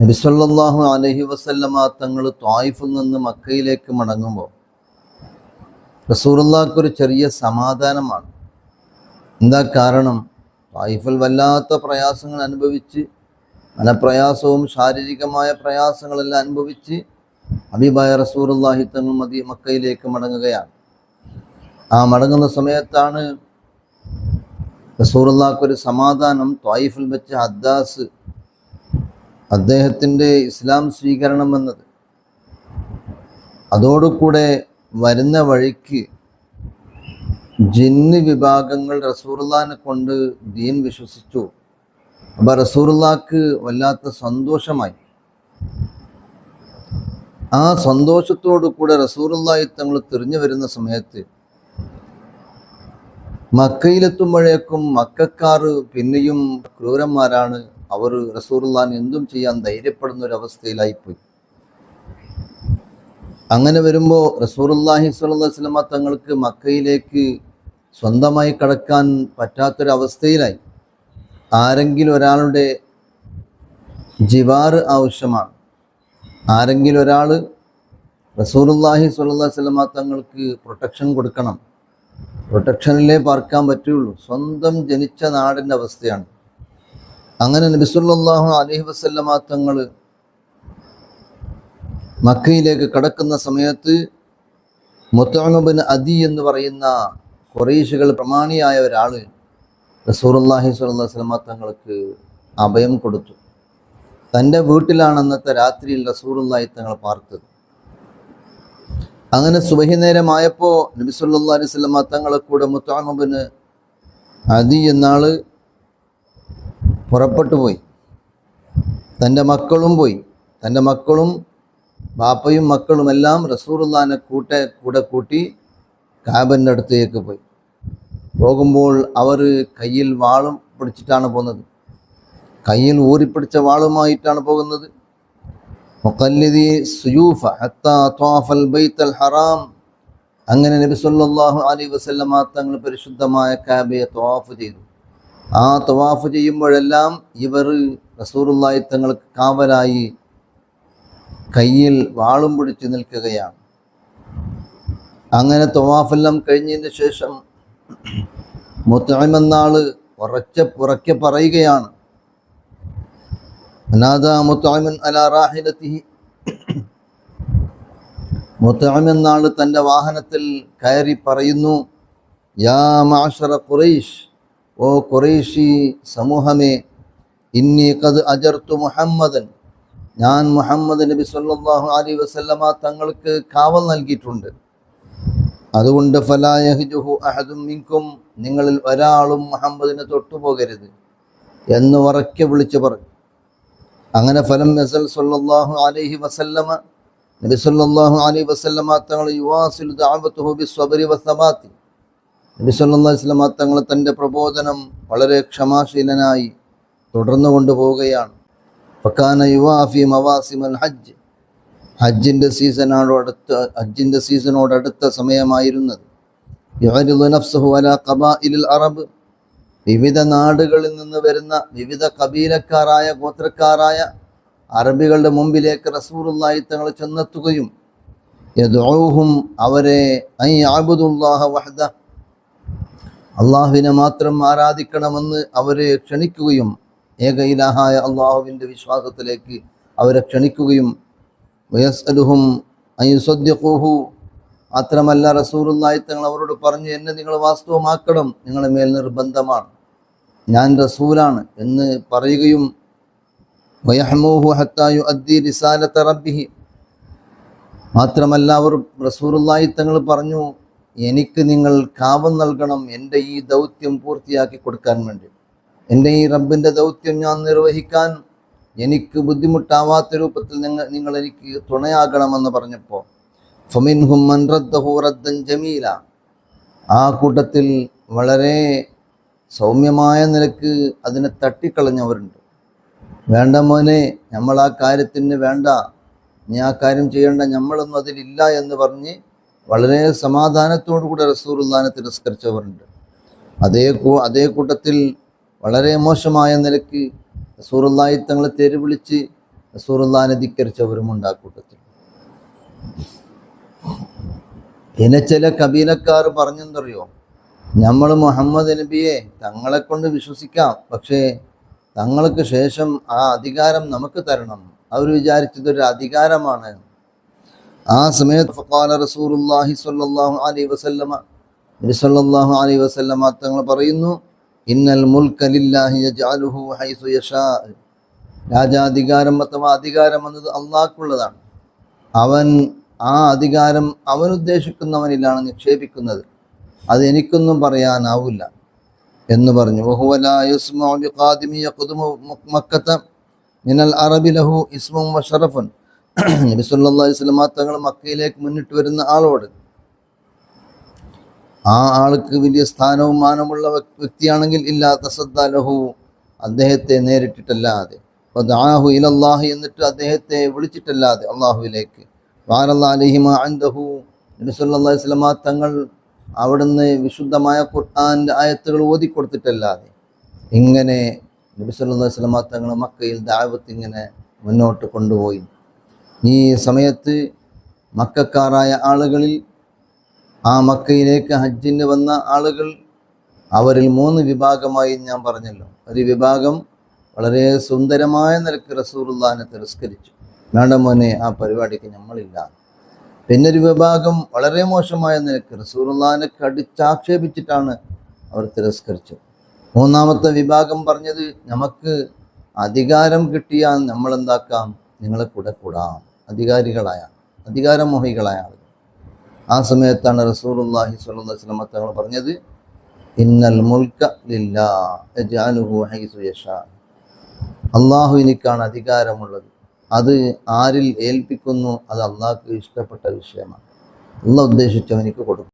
നബിസല്ലാഹു അലഹി വസല്ലമ തങ്ങൾ ത്വായിഫിൽ നിന്ന് മക്കയിലേക്ക് മടങ്ങുമ്പോൾ റസൂറുല്ലാക്കൊരു ചെറിയ സമാധാനമാണ്. എന്താ കാരണം? ത്വായിഫിൽ വല്ലാത്ത പ്രയാസങ്ങൾ അനുഭവിച്ച് മനപ്രയാസവും ശാരീരികമായ പ്രയാസങ്ങളെല്ലാം അനുഭവിച്ച് അബിബായ റസൂറുല്ലാഹി തങ്ങൾ മതി മക്കയിലേക്ക് മടങ്ങുകയാണ്. ആ മടങ്ങുന്ന സമയത്താണ് റസൂറുല്ലാക്കൊരു സമാധാനം ത്വായിഫിൽ വെച്ച് ഹദ്ദാസ് അദ്ദേഹത്തിന്റെ ഇസ്ലാം സ്വീകരണം എന്നത് അതോടുകൂടെ വരുന്ന വഴിക്ക് ജിന്ന് വിഭാഗങ്ങൾ റസൂറുല്ലാനെ കൊണ്ട് ദീൻ വിശ്വസിച്ചു. അപ്പം റസൂറുല്ലാക്ക് വല്ലാത്ത സന്തോഷമായി. ആ സന്തോഷത്തോടു കൂടെ റസൂറുല്ലായി തങ്ങൾ തിരിഞ്ഞു വരുന്ന സമയത്ത് മക്കയിലെത്തുമ്പോഴേക്കും മക്കാർ പിന്നെയും ക്രൂരന്മാരാണ് അവർ റസൂറുല്ലാൻ എന്തും ചെയ്യാൻ ധൈര്യപ്പെടുന്ന ഒരു അവസ്ഥയിലായിപ്പോയി അങ്ങനെ വരുമ്പോൾ റസൂറുല്ലാഹി സ്വലമ തങ്ങൾക്ക് മക്കയിലേക്ക് സ്വന്തമായി കടക്കാൻ പറ്റാത്തൊരവസ്ഥയിലായി. ആരെങ്കിലും ഒരാളുടെ ജിവാറ് ആവശ്യമാണ്. ആരെങ്കിലും ഒരാൾ സ്വല്ലല്ലാഹി സ്വലമ തങ്ങൾക്ക് പ്രൊട്ടക്ഷൻ കൊടുക്കണം. പ്രൊട്ടക്ഷനിലേ പാർക്കാൻ പറ്റുള്ളൂ. സ്വന്തം ജനിച്ച നാടിന്റെ അവസ്ഥയാണ്. അങ്ങനെ നബിസുല്ലാഹു അലഹി വസല്ലമ തങ്ങൾ മക്കയിലേക്ക് കടക്കുന്ന സമയത്ത് മുത്തഅനുബിൻ അദി എന്ന് പറയുന്ന കുറേശികൾ പ്രമാണിയായ ഒരാൾ റസൂറുല്ലാഹി വസല്ലമ തങ്ങൾക്ക് അഭയം കൊടുത്തു. തന്റെ വീട്ടിലാണെന്നത്തെ രാത്രിയിൽ റസൂറുല്ലാഹി തങ്ങൾ പാർത്തത്. അങ്ങനെ സുബഹി നേരമായപ്പോൾ നബി സല്ലല്ലാഹു അലൈഹി വസല്ലമ തങ്ങളെ കൂടെ മുത്തഅനുബിന് അദി എന്നാൾ പുറപ്പെട്ടു പോയി. തന്റെ മക്കളും പോയി. തന്റെ മക്കളും ബാപ്പയും മക്കളും എല്ലാം റസൂറുല്ലാനെ കൂട്ട കൂടെ കൂട്ടി കാബന്റെ അടുത്തേക്ക് പോയി. പോകുമ്പോൾ അവർ കയ്യിൽ വാളും പിടിച്ചിട്ടാണ് പോകുന്നത്. കയ്യിൽ ഊറിപ്പിടിച്ച വാളുമായിട്ടാണ് പോകുന്നത്. മുഖല്ലിദി സുയൂഫ ഹത്താ ത്വാഫൽ ബൈത്തൽ ഹറാം. അങ്ങനെ നബി സല്ലല്ലാഹു അലൈഹി വസല്ലമ തങ്ങൾ പരിശുദ്ധമായ കാബയെ ത്വാഫ് ചെയ്തു. ആ തവാഫ് ചെയ്യുമ്പോഴെല്ലാം ഇവർ റസൂറുല്ലായി തങ്ങൾക്ക് കാവലായി കയ്യിൽ വാളും പിടിച്ച് നിൽക്കുകയാണ്. അങ്ങനെ തവാഫെല്ലാം കഴിഞ്ഞതിന് ശേഷം മുത്തമെന്നാൾ ഉറച്ച പുറക്കെ പറയുകയാണ്. അല റാഹിലത്തി തന്റെ വാഹനത്തിൽ കയറി പറയുന്നു യാ മാഷറ ഖുറൈഷ് ഓ കുറേശി സമൂഹമേ ഇന്നി കത് അജർത്തു മുഹമ്മദൻ. ഞാൻ മുഹമ്മദ് നബി സല്ലാഹു അലി വസല്ലമ തങ്ങൾക്ക് കാവൽ നൽകിയിട്ടുണ്ട്. അതുകൊണ്ട് ഫലായഹ്ജുഹു അഹദും മിങ്കും നിങ്ങളിൽ ഒരാളും മുഹമ്മദിനെ തൊട്ടുപോകരുത് എന്ന് ഉറക്കെ വിളിച്ചു പറഞ്ഞു. അങ്ങനെ ഫലം നസൽ സല്ലാഹു അലൈഹി വസല്ലമ നബി സല്ലാഹു അലൈഹി വസല്ലമ തങ്ങൾ യുവാസിൽ ബി സ്വബരി വസ്സബാത്തി നബി സല്ലല്ലാഹു അലൈഹി വസല്ലമ തങ്ങൾ തന്റെ പ്രബോധനം വളരെ ക്ഷമാശീലനായി തുടർന്നു കൊണ്ടുപോവുകയാണ്. ഫക്കാന യുവാഫി മവാസിമൽ ഹജ്ജ്. ഹജ്ജിന്റെ സീസണോട് അടുത്ത ഹജ്ജിന്റെ സീസണോട് അടുത്ത സമയമായിരുന്നത്. യുഅരിദു നഫ്സഹു അലാ ഖബാഇലിൽ അറബ്. വിവിധ നാടുകളിൽ നിന്ന് വരുന്ന വിവിധ കബീലക്കാരായ ഗോത്രക്കാരായ അറബികളുടെ മുമ്പിലേക്ക് റസൂറുല്ലായി തങ്ങൾ ചെന്നെത്തുകയും യദൂഹും അവരെ ഐ ആബുദുല്ലാഹ വഹദ അള്ളാഹുവിനെ മാത്രം ആരാധിക്കണമെന്ന് അവരെ ക്ഷണിക്കുകയും ഏക ഇലാഹായ അള്ളാഹുവിന്റെ വിശ്വാസത്തിലേക്ക് അവരെ ക്ഷണിക്കുകയും വയസ്അലുഹും അയ്യുസദ്യഖൂഹു മാത്രമല്ല റസൂറുല്ലായി തങ്ങൾ അവരോട് പറഞ്ഞ് എന്നെ നിങ്ങൾ വാസ്തവമാക്കണം നിങ്ങളുടെ മേൽ നിർബന്ധമാണ്. ഞാൻ റസൂലാണ് എന്ന് പറയുകയും വയഹമോഹു ഹത്തായു അദ്ദി റിസാലത്ത റബ്ബിഹി. മാത്രമല്ല അവർ റസൂറുല്ലായി തങ്ങൾ പറഞ്ഞു എനിക്ക് നിങ്ങൾ കാവം നൽകണം. എന്റെ ഈ ദൗത്യം പൂർത്തിയാക്കി കൊടുക്കാൻ വേണ്ടി. എന്റെ ഈ റബ്ബിന്റെ ദൗത്യം ഞാൻ നിർവഹിക്കാൻ എനിക്ക് ബുദ്ധിമുട്ടാവാത്ത രൂപത്തിൽ നിങ്ങൾ നിങ്ങൾ എനിക്ക് തുണയാകണമെന്ന് പറഞ്ഞപ്പോൾ ഫമിൻഹും റദ്ദൻ ജമീല. ആ കൂട്ടത്തിൽ വളരെ സൗമ്യമായ നിലയ്ക്ക് അതിനെ തട്ടിക്കളഞ്ഞവരുണ്ട്. വേണ്ട മോനെ നമ്മൾ ആ കാര്യത്തിന് വേണ്ട. നീ ആ കാര്യം ചെയ്യേണ്ട നമ്മളൊന്നും അതിലില്ല എന്ന് പറഞ്ഞ് വളരെ സമാധാനത്തോടു കൂടെ റസൂറുല്ലാനെ തിരസ്കരിച്ചവരുണ്ട്. അതേ അതേ കൂട്ടത്തിൽ വളരെ മോശമായ നിലയ്ക്ക് റസൂറുല്ലായി തങ്ങളെ തെരു വിളിച്ച് റസൂറുല്ലാനെ ധിക്കരിച്ചവരുമുണ്ട് ആ കൂട്ടത്തിൽ. പിന്നെ ചില കബീലക്കാർ പറഞ്ഞെന്തറിയോ? നമ്മൾ മുഹമ്മദ് നബിയെ തങ്ങളെ കൊണ്ട് വിശ്വസിക്കാം പക്ഷേ തങ്ങൾക്ക് ശേഷം ആ അധികാരം നമുക്ക് തരണം. അവർ വിചാരിച്ചതൊരു അധികാരമാണ്. ആ സമയത്ത് റസൂലുള്ളാഹി സ്വല്ലല്ലാഹു അലൈഹി വസല്ലമ നബി അലൈഹി വസല്ലമ തങ്ങൾ പറയുന്നു ഇന്നൽ മുൽക്ക ലില്ലാഹി രാജാധികാരം അഥവാ അധികാരം എന്നത് അള്ളാഹ്ക്കുള്ളതാണ്. അവൻ ആ അധികാരം അവൻ ഉദ്ദേശിക്കുന്നവനിലാണ് നിക്ഷേപിക്കുന്നത്. അത് എനിക്കൊന്നും പറയാനാവില്ല എന്ന് പറഞ്ഞു. മിനൽ അറബി ലഹു ഇസ്മും വശറഫുൻ നബി അലൈഹി തങ്ങൾ മക്കയിലേക്ക് മുന്നിട്ട് വരുന്ന ആളോട്. ആ ആൾക്ക് വലിയ സ്ഥാനവും മാനമുള്ള വ്യക്തിയാണെങ്കിൽ ഇല്ലാത്ത തസദ്ദ അദ്ദേഹത്തെ നേരിട്ടിട്ടല്ലാതെ. അപ്പോൾ ദാഹു ഇലല്ലാഹു എന്നിട്ട് അദ്ദേഹത്തെ വിളിച്ചിട്ടല്ലാതെ അള്ളാഹുവിലേക്ക്. വാറല്ലാഹിമ അൻദഹു. നബി വസല്ലം തങ്ങൾ അവിടുന്ന് വിശുദ്ധമായ ഖുർആന്റെ ആയത്തുകൾ ഓതിക്കൊടുത്തിട്ടല്ലാതെ. ഇങ്ങനെ നബി അലൈഹി തങ്ങൾ മക്കയിൽ ദാവത്ത് ഇങ്ങനെ മുന്നോട്ട് കൊണ്ടുപോയി. ഈ സമയത്ത് മക്കാരായ ആളുകളിൽ ആ മക്കയിലേക്ക് ഹജ്ജിന് വന്ന ആളുകൾ അവരിൽ മൂന്ന് വിഭാഗമായി ഞാൻ പറഞ്ഞല്ലോ. ഒരു വിഭാഗം വളരെ സുന്ദരമായ നിലയ്ക്ക് റസൂറുല്ലാനെ തിരസ്കരിച്ചു. വേണ്ട മോനെ ആ പരിപാടിക്ക് നമ്മളില്ല. പിന്നൊരു വിഭാഗം വളരെ മോശമായ നിലയ്ക്ക് റസൂറുല്ലാനെ കടിച്ചാക്ഷേപിച്ചിട്ടാണ് അവർ തിരസ്കരിച്ചത്. മൂന്നാമത്തെ വിഭാഗം പറഞ്ഞത് നമുക്ക് അധികാരം കിട്ടിയാൽ നമ്മളെന്താക്കാം? നിങ്ങളെ കൂടെ കൂടാം. അധികാരികളായ അധികാരമോഹികളായ ആളുകൾ. ആ സമയത്താണ് റസൂലുള്ളാഹി സ്വല്ലല്ലാഹു അലൈഹി വസല്ലം തങ്ങൾ പറഞ്ഞത് ഇന്നൽ മുൽക്ക ലില്ലാ യജ്അലുഹു ഹൈസു യശാ. അള്ളാഹു എനിക്കാണ് അധികാരമുള്ളത്. അത് ആരിൽ ഏൽപ്പിക്കുന്നു? അത് അള്ളാഹ്ക്ക് ഇഷ്ടപ്പെട്ട വിഷയമാണ്. അള്ള ഉദ്ദേശിച്ചവനിക്ക് കൊടുക്കും.